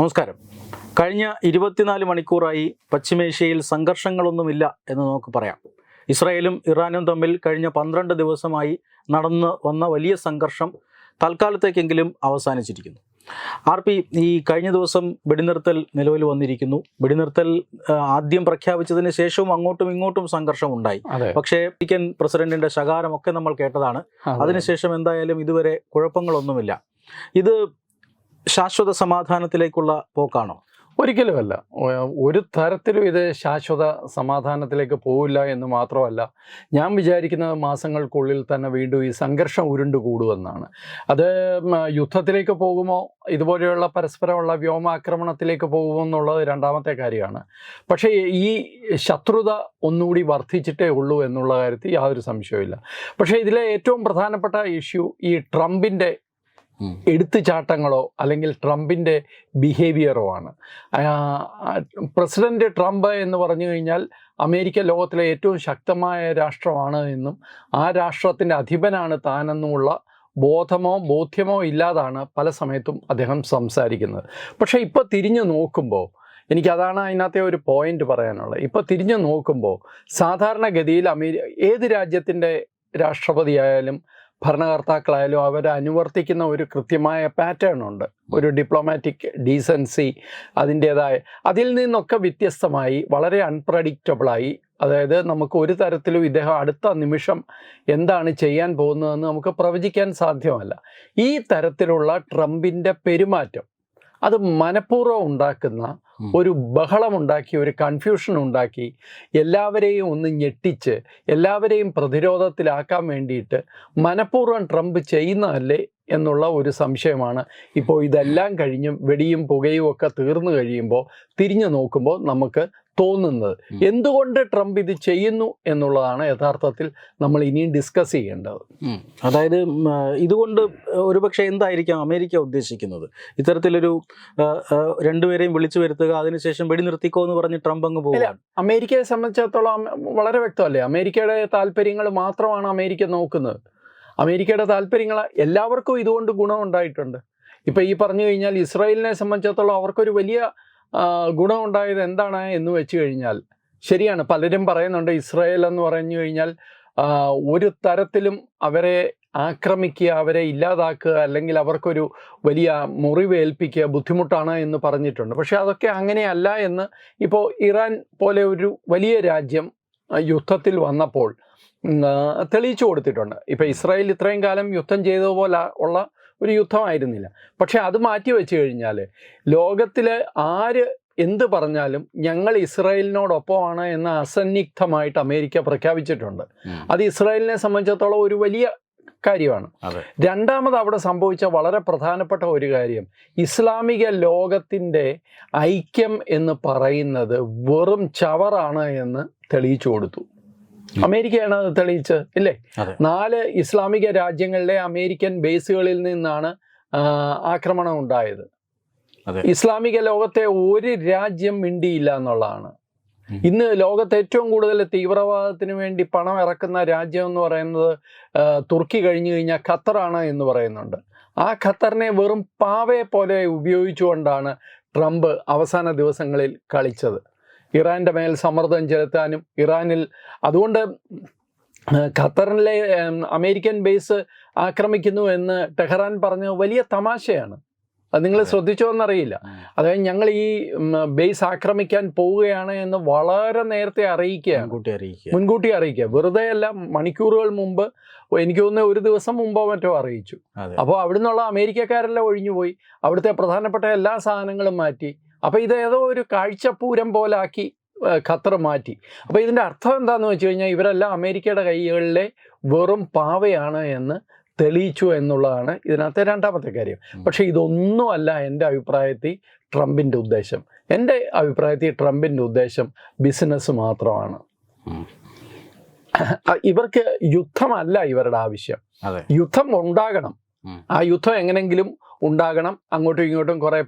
നമസ്കാരം. കഴിഞ്ഞ ഇരുപത്തിനാല് മണിക്കൂറായി പശ്ചിമേഷ്യയിൽ സംഘർഷങ്ങളൊന്നുമില്ല എന്ന് നമുക്ക് പറയാം. ഇസ്രായേലും ഇറാനും തമ്മിൽ കഴിഞ്ഞ പന്ത്രണ്ട് ദിവസമായി നടന്ന് വന്ന വലിയ സംഘർഷം തൽക്കാലത്തേക്കെങ്കിലും അവസാനിച്ചിരിക്കുന്നു. ആർ പി ഈ കഴിഞ്ഞ ദിവസം വെടിനിർത്തൽ നിലവിൽ വന്നിരിക്കുന്നു. വെടിനിർത്തൽ ആദ്യം പ്രഖ്യാപിച്ചതിന് ശേഷവും അങ്ങോട്ടും ഇങ്ങോട്ടും സംഘർഷം ഉണ്ടായി പക്ഷേ അമേരിക്കൻ പ്രസിഡന്റിന്റെ ശകാരമൊക്കെ നമ്മൾ കേട്ടതാണ്. അതിനുശേഷം എന്തായാലും ഇതുവരെ കുഴപ്പങ്ങളൊന്നുമില്ല. ഇത് ശാശ്വത സമാധാനത്തിലേക്കുള്ള പോക്കാണോ? ഒരിക്കലുമല്ല. ഒരു തരത്തിലും ഇത് ശാശ്വത സമാധാനത്തിലേക്ക് പോവില്ല എന്ന് മാത്രമല്ല ഞാൻ വിചാരിക്കുന്ന മാസങ്ങൾക്കുള്ളിൽ തന്നെ വീണ്ടും ഈ സംഘർഷം ഉരുണ്ടു കൂടുമെന്നാണ്. അത് യുദ്ധത്തിലേക്ക് പോകുമോ ഇതുപോലെയുള്ള പരസ്പരമുള്ള വ്യോമാക്രമണത്തിലേക്ക് പോകുമോ എന്നുള്ളത് രണ്ടാമത്തെ കാര്യമാണ്. പക്ഷേ ഈ ശത്രുത ഒന്നുകൂടി വർദ്ധിച്ചിട്ടേ ഉള്ളൂ എന്നുള്ള കാര്യത്തിൽ യാതൊരു സംശയവുമില്ല. പക്ഷേ ഇതിലെ ഏറ്റവും പ്രധാനപ്പെട്ട ഇഷ്യൂ ഈ ട്രംപിന്റെ എടുത്തുചാട്ടങ്ങളോ അല്ലെങ്കിൽ ട്രംപിന്റെ ബിഹേവിയറോ ആണ്. പ്രസിഡന്റ് ട്രംപ് എന്ന് പറഞ്ഞു കഴിഞ്ഞാൽ അമേരിക്ക ലോകത്തിലെ ഏറ്റവും ശക്തമായ രാഷ്ട്രമാണ് എന്നും ആ രാഷ്ട്രത്തിന്റെ അധിപനാണ് താനെന്നുമുള്ള ബോധമോ ബോധ്യമോ ഇല്ലാതാണ് പല സമയത്തും അദ്ദേഹം സംസാരിക്കുന്നത്. പക്ഷേ ഇപ്പോൾ തിരിഞ്ഞു നോക്കുമ്പോൾ എനിക്കതാണ് അതിനകത്തെ ഒരു പോയിന്റ് പറയാനുള്ളത്. ഇപ്പോൾ തിരിഞ്ഞു നോക്കുമ്പോൾ സാധാരണഗതിയിൽ അമേരി ഏത് രാജ്യത്തിന്റെ രാഷ്ട്രപതിയായാലും ഭരണകർത്താക്കളായാലും അവരെ അനുവർത്തിക്കുന്ന ഒരു കൃത്യമായ പാറ്റേൺ ഉണ്ട് ഒരു ഡിപ്ലോമാറ്റിക് ഡീസൻസി അതിന്റേതായ അതിൽ നിന്നൊക്കെ വ്യത്യസ്തമായി വളരെ അൺപ്രഡിക്റ്റബിളായി അതായത് നമുക്ക് ഒരു തരത്തിലും ഇദ്ദേഹം അടുത്ത നിമിഷം എന്താണ് ചെയ്യാൻ പോകുന്നതെന്ന് നമുക്ക് പ്രവചിക്കാൻ സാധ്യമല്ല ഈ തരത്തിലുള്ള ട്രംപിന്റെ പെരുമാറ്റം അത് മനഃപൂർവം ഉണ്ടാക്കുന്ന. ഒരു ബഹളമുണ്ടാക്കി ഒരു കൺഫ്യൂഷൻ ഉണ്ടാക്കി എല്ലാവരെയും ഒന്ന് ഞെട്ടിച്ച് എല്ലാവരെയും പ്രതിരോധത്തിലാക്കാൻ വേണ്ടിയിട്ട് മനഃപൂർവം ട്രംപ് ചെയ്യുന്നതല്ലേ എന്നുള്ള ഒരു സംശയമാണ്. ഇപ്പോൾ ഇതെല്ലാം കഴിഞ്ഞും വെടിയും പുകയും ഒക്കെ തീർന്നു കഴിയുമ്പോൾ തിരിഞ്ഞു നോക്കുമ്പോൾ നമുക്ക് തോന്നുന്നത്. എന്തുകൊണ്ട് ട്രംപ് ഇത് ചെയ്യുന്നു എന്നുള്ളതാണ് യഥാർത്ഥത്തിൽ നമ്മൾ ഇനിയും ഡിസ്കസ് ചെയ്യേണ്ടത്. അതായത് ഇതുകൊണ്ട് ഒരുപക്ഷെ എന്തായിരിക്കാം അമേരിക്ക ഉദ്ദേശിക്കുന്നത്? ഇത്തരത്തിലൊരു രണ്ടുപേരെയും വിളിച്ചു വരുത്തുക അതിനുശേഷം വെടി നിർത്തിക്കോ എന്ന് പറഞ്ഞ് ട്രംപ് അങ്ങ് പോവുകയാണ്. അമേരിക്കയെ സംബന്ധിച്ചിടത്തോളം വളരെ വ്യക്തമല്ലേ? അമേരിക്കയുടെ താല്പര്യങ്ങൾ മാത്രമാണ് അമേരിക്ക നോക്കുന്നത്. അമേരിക്കയുടെ താല്പര്യങ്ങൾ എല്ലാവർക്കും ഇതുകൊണ്ട് ഗുണമുണ്ടായിട്ടുണ്ട് ഇപ്പം ഈ പറഞ്ഞു കഴിഞ്ഞാൽ ഇസ്രായേലിനെ സംബന്ധിച്ചിടത്തോളം അവർക്കൊരു വലിയ ഗുണമുണ്ടായത് എന്താണ് എന്ന് വെച്ച് കഴിഞ്ഞാൽ ശരിയാണ് പലരും പറയുന്നുണ്ട് ഇസ്രായേൽ എന്ന് പറഞ്ഞു കഴിഞ്ഞാൽ ഒരു തരത്തിലും അവരെ ആക്രമിക്കുക അവരെ ഇല്ലാതാക്കുക അല്ലെങ്കിൽ അവർക്കൊരു വലിയ മുറിവേൽപ്പിക്കുക ബുദ്ധിമുട്ടാണ് എന്ന് പറഞ്ഞിട്ടുണ്ട്. പക്ഷെ അതൊക്കെ അങ്ങനെയല്ല എന്ന് ഇപ്പോൾ ഇറാൻ പോലെ ഒരു വലിയ രാജ്യം യുദ്ധത്തിൽ വന്നപ്പോൾ തെളിയിച്ചു കൊടുത്തിട്ടുണ്ട്. ഇപ്പം ഇസ്രായേൽ ഇത്രയും കാലം യുദ്ധം ചെയ്തതുപോലെ ഉള്ള ഒരു യുദ്ധമായിരുന്നില്ല. പക്ഷെ അത് മാറ്റി വെച്ച് കഴിഞ്ഞാൽ ലോകത്തിൽ ആര് എന്ത് പറഞ്ഞാലും ഞങ്ങൾ ഇസ്രായേലിനോടൊപ്പമാണ് എന്ന് അസന്നിഗ്ധമായിട്ട് അമേരിക്ക പ്രഖ്യാപിച്ചിട്ടുണ്ട്. അത് ഇസ്രായേലിനെ സംബന്ധിച്ചിടത്തോളം ഒരു വലിയ കാര്യമാണ്. രണ്ടാമത് അവിടെ സംഭവിച്ച വളരെ പ്രധാനപ്പെട്ട ഒരു കാര്യം ഇസ്ലാമിക ലോകത്തിന്റെ ഐക്യം എന്ന് പറയുന്നത് വെറും ചവറാണ് എന്ന് തെളിയിച്ചു കൊടുത്തു. അമേരിക്കയാണ് അത് തെളിയിച്ചത് ഇല്ലേ? നാല് ഇസ്ലാമിക രാജ്യങ്ങളിലെ അമേരിക്കൻ ബേസുകളിൽ നിന്നാണ് ആക്രമണം ഉണ്ടായത്. ഇസ്ലാമിക ലോകത്തെ ഒരു രാജ്യം മിണ്ടിയില്ല എന്നുള്ളതാണ്. ഇന്ന് ലോകത്ത് ഏറ്റവും കൂടുതൽ തീവ്രവാദത്തിന് വേണ്ടി പണം ഇറക്കുന്ന രാജ്യം എന്ന് പറയുന്നത് തുർക്കി കഴിഞ്ഞു കഴിഞ്ഞാൽ ഖത്തറാണ് എന്ന് പറയുന്നുണ്ട്. ആ ഖത്തറിനെ വെറും പാവയെ പോലെ ഉപയോഗിച്ചുകൊണ്ടാണ് ട്രംപ് അവസാന ദിവസങ്ങളിൽ കളിച്ചത്. ഇറാന്റെ മേൽ സമ്മർദ്ദം ചെലുത്താനും ഇറാനിൽ അതുകൊണ്ട് ഖത്തറിലെ അമേരിക്കൻ ബേസ് ആക്രമിക്കുന്നു എന്ന് ടെഹ്റാൻ പറഞ്ഞ വലിയ തമാശയാണ്. അത് നിങ്ങൾ. ശ്രദ്ധിച്ചോ എന്നറിയില്ല. അതായത് ഞങ്ങൾ ഈ ബേസ് ആക്രമിക്കാൻ പോവുകയാണ് എന്ന് വളരെ നേരത്തെ അറിയിക്കുകയാണ്. മുൻകൂട്ടി അറിയിക്കുക. മുൻകൂട്ടി അറിയിക്കുക. വെറുതെ അല്ല മണിക്കൂറുകൾ മുമ്പ് എനിക്ക് തോന്നുന്ന ഒരു ദിവസം മുമ്പോ മറ്റോ അറിയിച്ചു. അപ്പോൾ അവിടുന്നുള്ള അമേരിക്കക്കാരെല്ലാം ഒഴിഞ്ഞുപോയി. അവിടുത്തെ പ്രധാനപ്പെട്ട എല്ലാ സാധനങ്ങളും മാറ്റി. അപ്പോൾ ഇത് ഏതോ ഒരു കാഴ്ചപ്പൂരം പോലാക്കി ആക്കി ഖത്തർ മാറ്റി. അപ്പോൾ ഇതിന്റെ അർത്ഥം എന്താണെന്ന് വെച്ച് കഴിഞ്ഞാൽ ഇവരെല്ലാം അമേരിക്കയുടെ കൈകളിലെ വെറും പാവയാണ് എന്ന് തെളിയിച്ചു എന്നുള്ളതാണ് ഇതിനകത്തെ രണ്ടാമത്തെ കാര്യം. പക്ഷേ ഇതൊന്നുമല്ല എന്റെ അഭിപ്രായത്തിൽ ട്രംപിന്റെ ഉദ്ദേശം. എന്റെ അഭിപ്രായത്തിൽ ട്രംപിന്റെ ഉദ്ദേശം ബിസിനസ് മാത്രമാണ്. ഇവർക്ക് യുദ്ധമല്ല ഇവരുടെ ആവശ്യം. യുദ്ധം ഉണ്ടാകണം. ആ യുദ്ധം എങ്ങനെങ്കിലും ഉണ്ടാകണം. അങ്ങോട്ടും ഇങ്ങോട്ടും കുറേ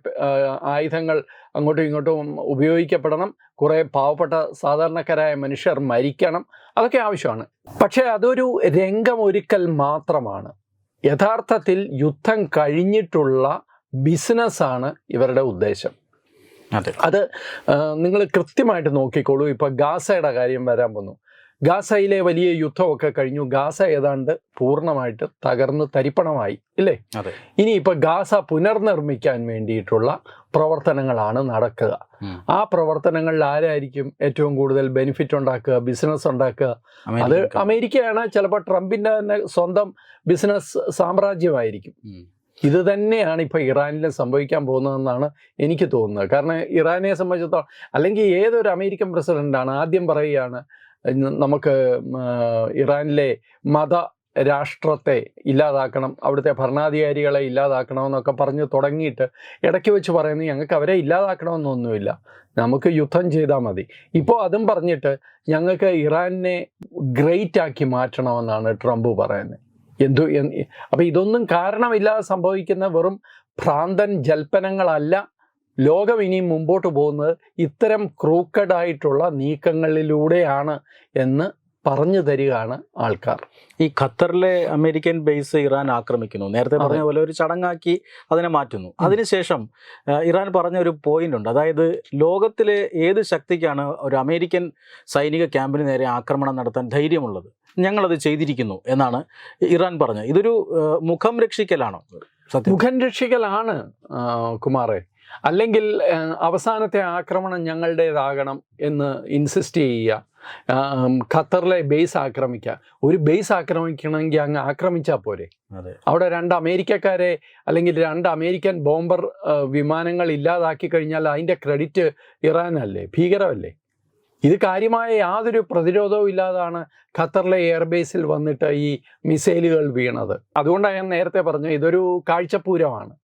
ആയുധങ്ങൾ അങ്ങോട്ടും ഇങ്ങോട്ടും ഉപയോഗിക്കപ്പെടണം. കുറേ പാവപ്പെട്ട സാധാരണക്കാരായ മനുഷ്യർ മരിക്കണം. അതൊക്കെ ആവശ്യമാണ്. പക്ഷേ അതൊരു രംഗമൊരുക്കൽ മാത്രമാണ്. യഥാർത്ഥത്തിൽ യുദ്ധം കഴിഞ്ഞിട്ടുള്ള ബിസിനസ്സാണ് ഇവരുടെ ഉദ്ദേശം. അതെ. അത് നിങ്ങൾ കൃത്യമായിട്ട് നോക്കിക്കോളൂ. ഇപ്പോൾ ഗാസയുടെ കാര്യം വരാൻ വന്നു ഗാസയിലെ വലിയ യുദ്ധമൊക്കെ കഴിഞ്ഞു. ഗാസ ഏതാണ്ട് പൂർണമായിട്ട് തകർന്ന് തരിപ്പണമായി ഇല്ലേ? അതെ. ഇനി ഇപ്പൊ ഗാസ പുനർനിർമ്മിക്കാൻ വേണ്ടിയിട്ടുള്ള പ്രവർത്തനങ്ങളാണ് നടക്കുക. ആ പ്രവർത്തനങ്ങളിൽ ആരായിരിക്കും ഏറ്റവും കൂടുതൽ ബെനിഫിറ്റ് ഉണ്ടാക്കുക ബിസിനസ് ഉണ്ടാക്കുക? അത് അമേരിക്കയാണ്. ചിലപ്പോൾ ട്രംപിന്റെ തന്നെ സ്വന്തം ബിസിനസ് സാമ്രാജ്യമായിരിക്കും. ഇത് തന്നെയാണ് ഇപ്പോൾ ഇറാനിൽ സംഭവിക്കാൻ പോകുന്നതെന്നാണ് എനിക്ക് തോന്നുന്നത്. കാരണം ഇറാനെ സംബന്ധിച്ചിടത്തോളം അല്ലെങ്കിൽ ഏതൊരു അമേരിക്കൻ പ്രസിഡന്റാണ് ആദ്യം പറയുകയാണ് നമുക്ക് ഇറാനിലെ മത രാഷ്ട്രത്തെ ഇല്ലാതാക്കണം അവിടുത്തെ ഭരണാധികാരികളെ ഇല്ലാതാക്കണമെന്നൊക്കെ പറഞ്ഞ് തുടങ്ങിയിട്ട് ഇടയ്ക്ക് വെച്ച് പറയുന്നത് ഞങ്ങൾക്ക് അവരെ ഇല്ലാതാക്കണമെന്നൊന്നുമില്ല. നമുക്ക് യുദ്ധം ചെയ്താൽ മതി. ഇപ്പോൾ അതും പറഞ്ഞിട്ട് ഞങ്ങൾക്ക് ഇറാനെ ഗ്രേറ്റ് ആക്കി മാറ്റണമെന്നാണ് ട്രംപ് പറയുന്നത്. എന്തു അപ്പോൾ അപ്പം ഇതൊന്നും കാരണമില്ലാതെ സംഭവിക്കുന്ന വെറും ഭ്രാന്തൻ ജൽപ്പനങ്ങളല്ല. ലോകം ഇനി മുമ്പോട്ട് പോകുന്നത് ഇത്തരം ക്രൂക്കഡായിട്ടുള്ള നീക്കങ്ങളിലൂടെയാണ് എന്ന് പറഞ്ഞു തരികയാണ് ആൾക്കാർ. ഈ ഖത്തറിലെ അമേരിക്കൻ ബേസ് ഇറാൻ ആക്രമിക്കുന്നു. നേരത്തെ പറഞ്ഞ പോലെ ഒരു ചടങ്ങാക്കി അതിനെ മാറ്റുന്നു. അതിനുശേഷം ഇറാൻ പറഞ്ഞ ഒരു പോയിന്റ് ഉണ്ട്. അതായത് ലോകത്തിലെ ഏത് ശക്തിക്കാണ് ഒരു അമേരിക്കൻ സൈനിക ക്യാമ്പിന് നേരെ ആക്രമണം നടത്താൻ ധൈര്യമുള്ളത്? ഞങ്ങളത് ചെയ്തിരിക്കുന്നു എന്നാണ് ഇറാൻ പറഞ്ഞത്. ഇതൊരു മുഖം രക്ഷിക്കലാണോ? സത്യം. മുഖം രക്ഷിക്കലാണ് കുമാറെ. അല്ലെങ്കിൽ അവസാനത്തെ ആക്രമണം ഞങ്ങളുടേതാകണം എന്ന് ഇൻസിസ്റ്റ് ചെയ്യുക. ഖത്തറിലെ ബേസ് ആക്രമിക്കുക. ഒരു ബേസ് ആക്രമിക്കണമെങ്കിൽ അങ്ങ് ആക്രമിച്ചാൽ പോരെ. അവിടെ രണ്ട് അമേരിക്കക്കാരെ അല്ലെങ്കിൽ രണ്ട് അമേരിക്കൻ ബോംബർ വിമാനങ്ങൾ ഇല്ലാതാക്കി കഴിഞ്ഞാൽ അതിന്റെ ക്രെഡിറ്റ് ഇറാനല്ലേ? ഭീകരമല്ലേ? ഇത് കാര്യമായ യാതൊരു പ്രതിരോധവും ഇല്ലാതാണ് ഖത്തറിലെ എയർബേസിൽ വന്നിട്ട് ഈ മിസൈലുകൾ വീണത്. അതുകൊണ്ടാണ് ഞാൻ നേരത്തെ പറഞ്ഞു ഇതൊരു കാഴ്ചപ്പൂരമാണ്.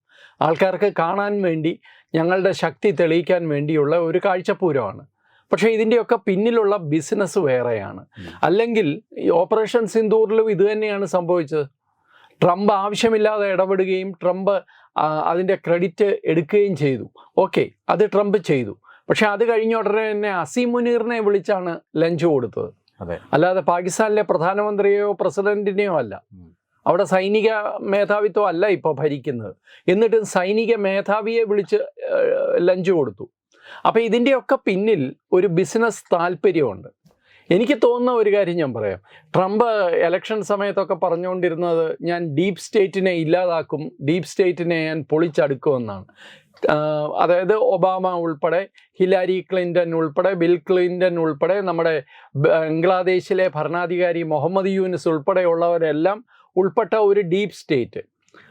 ആൾക്കാർക്ക് കാണാൻ വേണ്ടി ഞങ്ങളുടെ ശക്തി തെളിയിക്കാൻ വേണ്ടിയുള്ള ഒരു കാഴ്ചപ്പൂരമാണ്. പക്ഷേ ഇതിന്റെയൊക്കെ പിന്നിലുള്ള ബിസിനസ് വേറെയാണ്. അല്ലെങ്കിൽ ഈ ഓപ്പറേഷൻ സിന്ദൂറിലും ഇത് തന്നെയാണ് സംഭവിച്ചത്. ട്രംപ് ആവശ്യമില്ലാതെ ഇടപെടുകയും ട്രംപ് അതിന്റെ ക്രെഡിറ്റ് എടുക്കുകയും ചെയ്തു. ഓക്കെ അത് ട്രംപ് ചെയ്തു. പക്ഷെ അത് കഴിഞ്ഞ ഉടനെ തന്നെ അസീം മുനീറിനെ വിളിച്ചാണ് ലഞ്ച് കൊടുത്തത്. അല്ലാതെ പാകിസ്ഥാനിലെ പ്രധാനമന്ത്രിയെയോ പ്രസിഡന്റിനെയോ അല്ല. അവിടെ സൈനിക മേധാവിത്വം അല്ല ഇപ്പോൾ ഭരിക്കുന്നത്. എന്നിട്ടും സൈനിക മേധാവിയെ വിളിച്ച് ലഞ്ച് കൊടുത്തു. അപ്പോൾ ഇതിന്റെയൊക്കെ പിന്നിൽ ഒരു ബിസിനസ് താല്പര്യമുണ്ട്. എനിക്ക് തോന്നുന്ന ഒരു കാര്യം ഞാൻ പറയാം. ട്രംപ് ഇലക്ഷൻ സമയത്തൊക്കെ പറഞ്ഞുകൊണ്ടിരുന്നത് ഞാൻ ഡീപ് സ്റ്റേറ്റിനെ ഇല്ലാതാക്കും ഡീപ് സ്റ്റേറ്റിനെ ഞാൻ പൊളിച്ചടുക്കുമെന്നാണ് അതായത് ഒബാമ ഉൾപ്പെടെ ഹിലാരി ക്ലിന്റൺ ഉൾപ്പെടെ ബിൽ ക്ലിന്റൺ ഉൾപ്പെടെ നമ്മുടെ ബംഗ്ലാദേശിലെ ഭരണാധികാരി മുഹമ്മദ് യൂനിസ് ഉൾപ്പെടെയുള്ളവരെല്ലാം ഉൾപ്പെട്ട ഒരു ഡീപ്പ് സ്റ്റേറ്റ്.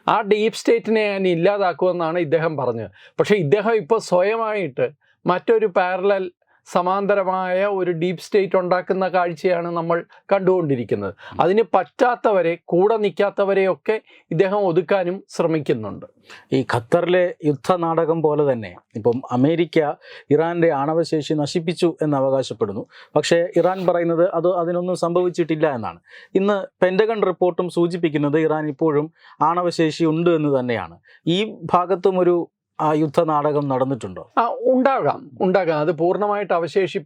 ആ ഡീപ്പ് സ്റ്റേറ്റിനെ ഞാൻ ഇല്ലാതാക്കുമെന്നാണ് ഇദ്ദേഹം പറഞ്ഞത്. പക്ഷേ ഇദ്ദേഹം ഇപ്പോൾ സ്വയമായിട്ട് മറ്റൊരു പാരലൽ സമാന്തരമായ ഒരു ഡീപ് സ്റ്റേറ്റ് ഉണ്ടാക്കുന്ന കാഴ്ചയാണ് നമ്മൾ കണ്ടുകൊണ്ടിരിക്കുന്നത്. അതിന് പറ്റാത്തവരെ കൂടെ നിൽക്കാത്തവരെയൊക്കെ ഇദ്ദേഹം ഒതുക്കാനും ശ്രമിക്കുന്നുണ്ട്. ഈ ഖത്തറിലെ യുദ്ധ നാടകം പോലെ തന്നെ ഇപ്പം അമേരിക്ക ഇറാന്റെ ആണവശേഷി നശിപ്പിച്ചു എന്ന് അവകാശപ്പെടുന്നു. പക്ഷേ ഇറാൻ പറയുന്നത് അത് അതിനൊന്നും സംഭവിച്ചിട്ടില്ല എന്നാണ്. ഇന്ന് പെൻഡഗൺ റിപ്പോർട്ടും സൂചിപ്പിക്കുന്നത് ഇറാൻ ഇപ്പോഴും ആണവശേഷി ഉണ്ട് എന്ന് തന്നെയാണ്. ഈ ഭാഗത്തും ഒരു ആ യുദ്ധനാടകം നടന്നിട്ടുണ്ടോ? ആ ഉണ്ടാകാം ഉണ്ടാകാം. അത് പൂർണമായിട്ട് അവശേഷി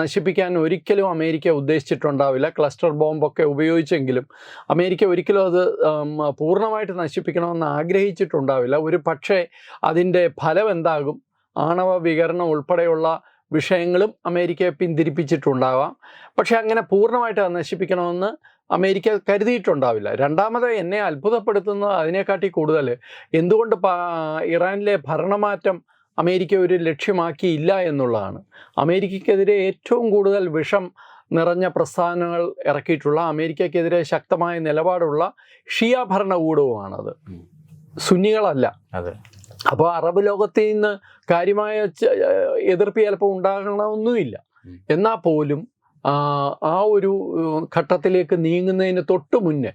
നശിപ്പിക്കാൻ ഒരിക്കലും അമേരിക്ക ഉദ്ദേശിച്ചിട്ടുണ്ടാവില്ല. ക്ലസ്റ്റർ ബോംബൊക്കെ ഉപയോഗിച്ചെങ്കിലും അമേരിക്ക ഒരിക്കലും അത് പൂർണമായിട്ട് നശിപ്പിക്കണമെന്ന് ആഗ്രഹിച്ചിട്ടുണ്ടാവില്ല. ഒരു പക്ഷേ അതിന്റെ ഫലം എന്താകും ആണവ വികരണം ഉൾപ്പെടെയുള്ള വിഷയങ്ങളും അമേരിക്കയെ പിന്തിരിപ്പിച്ചിട്ടുണ്ടാവാം. പക്ഷേ അങ്ങനെ പൂർണമായിട്ട് അത് നശിപ്പിക്കണമെന്ന് അമേരിക്ക കരുതിയിട്ടുണ്ടാവില്ല. രണ്ടാമത് എന്നെ അത്ഭുതപ്പെടുത്തുന്നത് അതിനെക്കാട്ടി കൂടുതൽ എന്തുകൊണ്ട് ഇറാനിലെ ഭരണമാറ്റം അമേരിക്ക ഒരു ലക്ഷ്യമാക്കിയില്ല എന്നുള്ളതാണ്. അമേരിക്കക്കെതിരെ ഏറ്റവും കൂടുതൽ വിഷം നിറഞ്ഞ പ്രസ്ഥാനങ്ങൾ ഇറക്കിയിട്ടുള്ള അമേരിക്കക്കെതിരെ ശക്തമായ നിലപാടുള്ള ഷിയ ഭരണകൂടവുമാണത്. സുന്നികളല്ല. അതെ. അപ്പോൾ അറബ് ലോകത്തിൽ നിന്ന് കാര്യമായ എതിർപ്പ് ചിലപ്പോൾ ഉണ്ടാകണമെന്നുമില്ല. എന്നാൽ പോലും ആ, ഒരു ഘട്ടത്തിലേക്ക് നീങ്ങുന്നതിന് തൊട്ട് മുന്നേ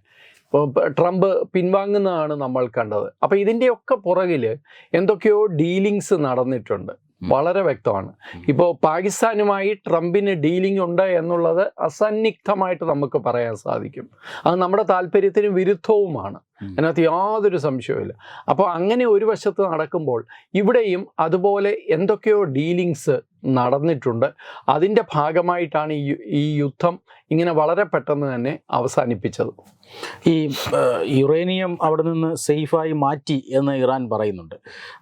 ട്രംപ് പിൻവാങ്ങുന്നതാണ് നമ്മൾ കണ്ടത്. അപ്പോൾ ഇതിന്റെയൊക്കെ പുറകിൽ എന്തൊക്കെയോ ഡീലിങ്സ് നടന്നിട്ടുണ്ട്. വളരെ വ്യക്തമാണ്. ഇപ്പോൾ പാകിസ്ഥാനുമായി ട്രംപിന് ഡീലിംഗ് ഉണ്ട് എന്നുള്ളത് അസന്നിഗ്ധമായിട്ട് നമുക്ക് പറയാൻ സാധിക്കും. അത് നമ്മുടെ താല്പര്യത്തിന് വിരുദ്ധവുമാണ്. അതിനകത്ത് യാതൊരു സംശയവുമില്ല. അപ്പോൾ അങ്ങനെ ഒരു വശത്ത് നടക്കുമ്പോൾ ഇവിടെയും അതുപോലെ എന്തൊക്കെയോ ഡീലിങ്സ് നടന്നിട്ടുണ്ട്. അതിന്റെ ഭാഗമായിട്ടാണ് ഈ ഈ യുദ്ധം ഇങ്ങനെ വളരെ പെട്ടെന്ന് തന്നെ അവസാനിപ്പിച്ചത്. ഈ യുറേനിയം അവിടെ നിന്ന് സേഫായി മാറ്റി എന്ന് ഇറാൻ പറയുന്നുണ്ട്.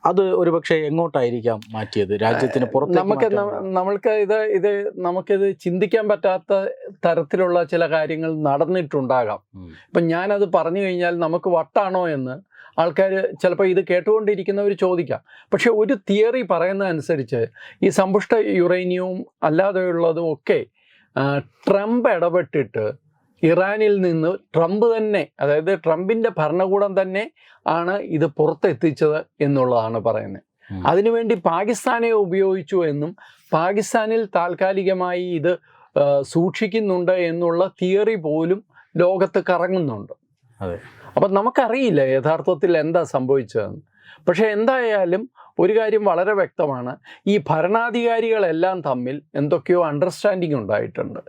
അത് ഒരുപക്ഷെ എങ്ങോട്ടായിരിക്കാം മാറ്റിയത്? രാജ്യത്തിന് പുറത്ത് നമുക്ക് നമ്മൾക്ക് ഇത് ഇത് നമുക്കിത് ചിന്തിക്കാൻ പറ്റാത്ത തരത്തിലുള്ള ചില കാര്യങ്ങൾ നടന്നിട്ടുണ്ടാകാം. ഇപ്പം ഞാനത് പറഞ്ഞു കഴിഞ്ഞാൽ നമുക്ക് വട്ടാണോ എന്ന് ആൾക്കാർ ചിലപ്പോൾ ഇത് കേട്ടുകൊണ്ടിരിക്കുന്നവർ ചോദിക്കാം. പക്ഷേ ഒരു തിയറി പറയുന്നതനുസരിച്ച് ഈ സമ്പുഷ്ട യുറേനിയവും അല്ലാതെയുള്ളതും ഒക്കെ ട്രംപ് ഇടപെട്ടിട്ട് ഇറാനിൽ നിന്ന് ട്രംപ് തന്നെ അതായത് ട്രംപിന്റെ ഭരണകൂടം തന്നെ ആണ് ഇത് പുറത്തെത്തിച്ചത് എന്നുള്ളതാണ് പറയുന്നത്. അതിനുവേണ്ടി പാകിസ്ഥാനെ ഉപയോഗിച്ചു എന്നും പാകിസ്ഥാനിൽ താൽക്കാലികമായി ഇത് സൂക്ഷിക്കുന്നുണ്ട് എന്നുള്ള തിയറി പോലും ലോകത്ത് കറങ്ങുന്നുണ്ട്. അതെ. അപ്പം നമുക്കറിയില്ല യഥാർത്ഥത്തിൽ എന്താ സംഭവിച്ചതെന്ന്. പക്ഷെ എന്തായാലും ഒരു കാര്യം വളരെ വ്യക്തമാണ്. ഈ ഭരണാധികാരികളെല്ലാം തമ്മിൽ എന്തൊക്കെയോ അണ്ടർസ്റ്റാൻഡിങ് ഉണ്ടായിട്ടുണ്ട്.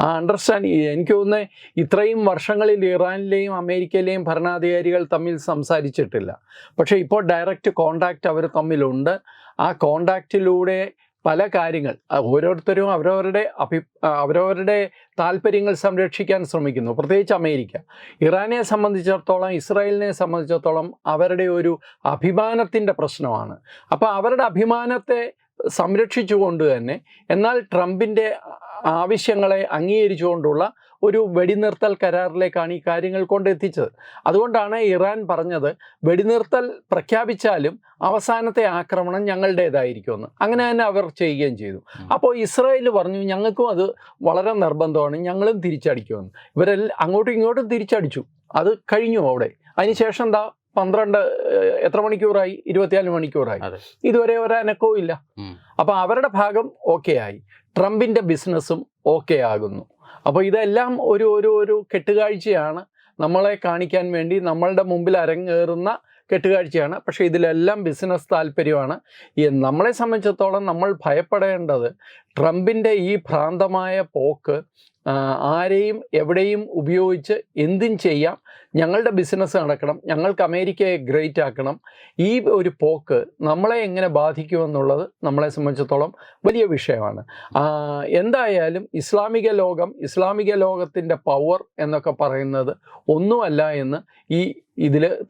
ആ അണ്ടർസ്റ്റാൻഡിങ് എനിക്ക് തോന്നുന്നത് ഇത്രയും വർഷങ്ങളിൽ ഇറാനിലെയും അമേരിക്കയിലെയും ഭരണാധികാരികൾ തമ്മിൽ സംസാരിച്ചിട്ടില്ല. പക്ഷേ ഇപ്പോൾ ഡയറക്റ്റ് കോണ്ടാക്റ്റ് അവർ തമ്മിലുണ്ട്. ആ കോണ്ടാക്റ്റിലൂടെ പല കാര്യങ്ങൾ. ഓരോരുത്തരും അവരവരുടെ അഭി അവരവരുടെ താല്പര്യങ്ങൾ സംരക്ഷിക്കാൻ ശ്രമിക്കുന്നു. പ്രത്യേകിച്ച് അമേരിക്ക. ഇറാനെ സംബന്ധിച്ചിടത്തോളം ഇസ്രായേലിനെ സംബന്ധിച്ചിടത്തോളം അവരുടെ ഒരു അഭിമാനത്തിന്റെ പ്രശ്നമാണ്. അപ്പോൾ അവരുടെ അഭിമാനത്തെ സംരക്ഷിച്ചുകൊണ്ട് തന്നെ എന്നാൽ ട്രംപിന്റെ ആവശ്യങ്ങളെ അംഗീകരിച്ചുകൊണ്ടുള്ള ഒരു വെടിനിർത്തൽ കരാറിലേക്കാണ് ഈ കാര്യങ്ങൾ കൊണ്ടെത്തിച്ചത്. അതുകൊണ്ടാണ് ഇറാൻ പറഞ്ഞത് വെടിനിർത്തൽ പ്രഖ്യാപിച്ചാലും അവസാനത്തെ ആക്രമണം ഞങ്ങളുടേതായിരിക്കുമെന്ന്. അങ്ങനെ തന്നെ അവർ ചെയ്യുകയും ചെയ്തു. അപ്പോൾ ഇസ്രായേൽ പറഞ്ഞു ഞങ്ങൾക്കും അത് വളരെ നിർബന്ധമാണ് ഞങ്ങളും തിരിച്ചടിക്കുമെന്ന്. ഇവരെല്ലാം അങ്ങോട്ടും ഇങ്ങോട്ടും തിരിച്ചടിച്ചു. അത് കഴിഞ്ഞു അവിടെ. അതിനുശേഷം എന്താ പന്ത്രണ്ട് എത്ര മണിക്കൂറായി? ഇരുപത്തിനാല് മണിക്കൂറായി. ഇതുവരെ ഒരു അനക്കവും ഇല്ല. അപ്പം അപ്പോൾ അവരുടെ ഭാഗം ഓക്കെ ആയി ട്രംപിന്റെ ബിസിനസ്സും ഓക്കെ ആകുന്നു അപ്പോൾ ഇതെല്ലാം ഒരു ഒരു ഒരു കെട്ടുകാഴ്ചയാണ്. നമ്മളെ കാണിക്കാൻ വേണ്ടി നമ്മളുടെ മുമ്പിൽ അരങ്ങേറുന്ന കെട്ടുകാഴ്ചയാണ്. പക്ഷേ ഇതിലെല്ലാം ബിസിനസ് താല്പര്യമാണ്. ഈ നമ്മളെ സംബന്ധിച്ചിടത്തോളം നമ്മൾ ഭയപ്പെടേണ്ടത് ട്രംപിന്റെ ഈ ഭ്രാന്തമായ പോക്ക് ആരെയും എവിടെയും ഉപയോഗിച്ച് എന്തും ചെയ്യാം. ഞങ്ങളുടെ ബിസിനസ് നടക്കണം. ഞങ്ങൾക്ക് അമേരിക്കയെ ഗ്രേറ്റ് ആക്കണം. ഈ ഒരു പോക്ക് നമ്മളെ എങ്ങനെ ബാധിക്കുമെന്നുള്ളത് നമ്മളെ സംബന്ധിച്ചിടത്തോളം വലിയ വിഷയമാണ്. എന്തായാലും ഇസ്ലാമിക ലോകം ഇസ്ലാമിക ലോകത്തിന്റെ പവർ എന്നൊക്കെ പറയുന്നത് ഒന്നുമല്ല എന്ന് ഈ ഇതിൽ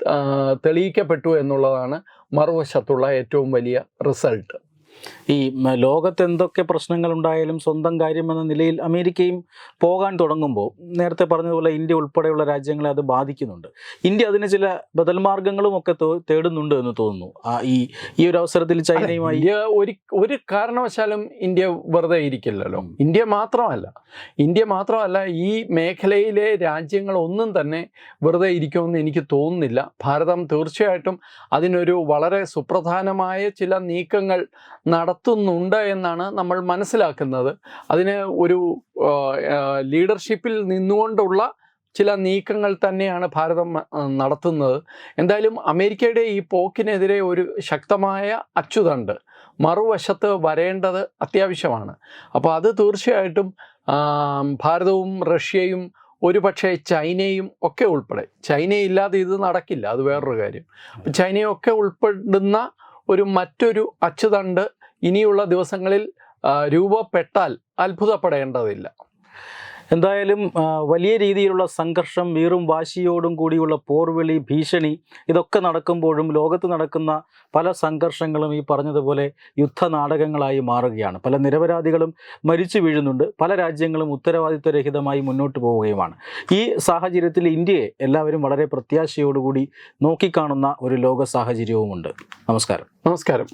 തെളിയിക്കപ്പെട്ടു എന്നുള്ളതാണ് മറുവശത്തുള്ള ഏറ്റവും വലിയ റിസൾട്ട് ഈ ലോകത്ത് എന്തൊക്കെ പ്രശ്നങ്ങൾ ഉണ്ടായാലും സ്വന്തം കാര്യം എന്ന നിലയിൽ അമേരിക്കയും പോകാൻ തുടങ്ങുമ്പോൾ നേരത്തെ പറഞ്ഞതുപോലെ ഇന്ത്യ ഉൾപ്പെടെയുള്ള രാജ്യങ്ങളെ അത് ബാധിക്കുന്നുണ്ട്. ഇന്ത്യ അതിന് ചില ബദൽ മാർഗങ്ങളും ഒക്കെ തേടുന്നുണ്ട് എന്ന് തോന്നുന്നു. ഈ ഈ ഒരു അവസരത്തിൽ ചൈനയുമായി ഇന്ത്യ ഒരു ഒരു കാരണവശാലും ഇന്ത്യ വെറുതെ ഇരിക്കില്ലല്ലോ. ഇന്ത്യ മാത്രമല്ല. ഇന്ത്യ മാത്രമല്ല ഈ മേഖലയിലെ രാജ്യങ്ങളൊന്നും തന്നെ വെറുതെ ഇരിക്കുമെന്ന് എനിക്ക് തോന്നുന്നില്ല. ഭാരതം തീർച്ചയായിട്ടും അതിനൊരു വളരെ സുപ്രധാനമായ ചില നീക്കങ്ങൾ നടത്തുന്നുണ്ട് എന്നാണ് നമ്മൾ മനസ്സിലാക്കുന്നത്. അതിന് ഒരു ലീഡർഷിപ്പിൽ നിന്നുകൊണ്ടുള്ള ചില നീക്കങ്ങൾ തന്നെയാണ് ഭാരതം നടത്തുന്നത്. എന്തായാലും അമേരിക്കയുടെ ഈ പോക്കിനെതിരെ ഒരു ശക്തമായ അച്ചുതണ്ട് മറുവശത്ത് വരേണ്ടത് അത്യാവശ്യമാണ്. അപ്പോൾ അത് തീർച്ചയായിട്ടും ഭാരതവും റഷ്യയും ഒരുപക്ഷെ ചൈനയും ഒക്കെ ഉൾപ്പെടെ ചൈനയില്ലാതെ ഇത് നടക്കില്ല അത് വേറൊരു കാര്യം. ചൈനയൊക്കെ ഉൾപ്പെടുന്ന ഒരു മറ്റൊരു അച്ചുതണ്ട് ഇനിയുള്ള ദിവസങ്ങളിൽ രൂപപ്പെട്ടാൽ അത്ഭുതപ്പെടേണ്ടതില്ല. എന്തായാലും വലിയ രീതിയിലുള്ള സംഘർഷം വീറും വാശിയോടും കൂടിയുള്ള പോർവിളി ഭീഷണി ഇതൊക്കെ നടക്കുമ്പോഴും ലോകത്ത് നടക്കുന്ന പല സംഘർഷങ്ങളും ഈ പറഞ്ഞതുപോലെ യുദ്ധനാടകങ്ങളായി മാറുകയാണ്. പല നിരപരാധികളും മരിച്ചു വീഴുന്നുണ്ട്. പല രാജ്യങ്ങളും ഉത്തരവാദിത്വരഹിതമായി മുന്നോട്ട് പോവുകയുമാണ്. ഈ സാഹചര്യത്തിൽ ഇന്ത്യയെ എല്ലാവരും വളരെ പ്രത്യാശയോടുകൂടി നോക്കിക്കാണുന്ന ഒരു ലോക സാഹചര്യവുമുണ്ട്. നമസ്കാരം. നമസ്കാരം.